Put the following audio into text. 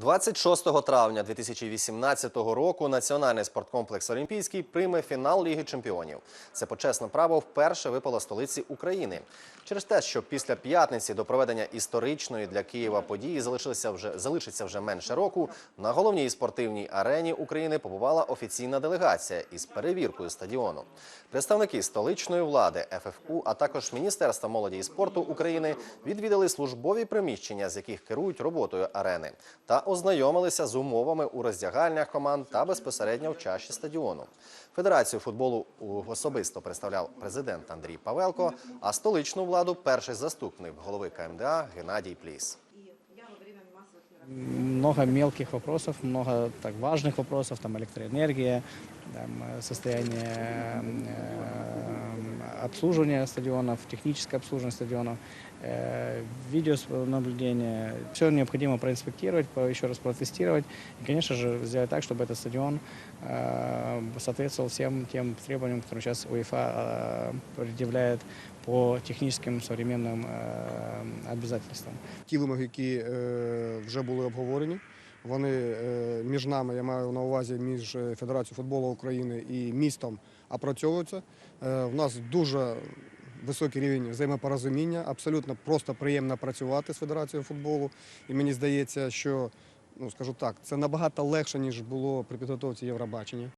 26 травня 2018 року Національний спорткомплекс Олімпійський прийме фінал Ліги Чемпіонів. Це почесне право вперше випало столиці України. Через те, що після п'ятниці до проведення історичної для Києва події залишилося вже залишиться вже менше року. На головній спортивній арені України побувала офіційна делегація із перевіркою стадіону. Представники столичної влади ФФУ, а також Міністерства молоді і спорту України відвідали службові приміщення, з яких керують роботою арени, та ознайомилися з умовами у роздягальнях команд та безпосередньо в чаші стадіону. Федерацію футболу особисто представляв президент Андрій Павелко, а столичну владу перший заступник голови КМДА Геннадій Пліс. много мелких вопросов, много так важных вопросов, там электроэнергия, там, э, состояние э, обслуживания стадионов, техническое обслуживание стадионов, э, видеонаблюдение. Все необходимо проинспектировать, по- еще раз протестировать и, конечно же, сделать так, чтобы этот стадион э, соответствовал всем тем требованиям, которые сейчас УЕФА э, предъявляет по техническим современным э, обязательствам. ті вимоги, які е, вже були обговорені. Вони е, між нами, я маю на увазі між е, Федерацією футболу України і містом опрацьовуються. У в нас дуже високий рівень взаємопорозуміння, абсолютно просто приємно працювати з Федерацією футболу. І мені здається, що ну скажу так, це набагато легше ніж було при підготовці Євробачення.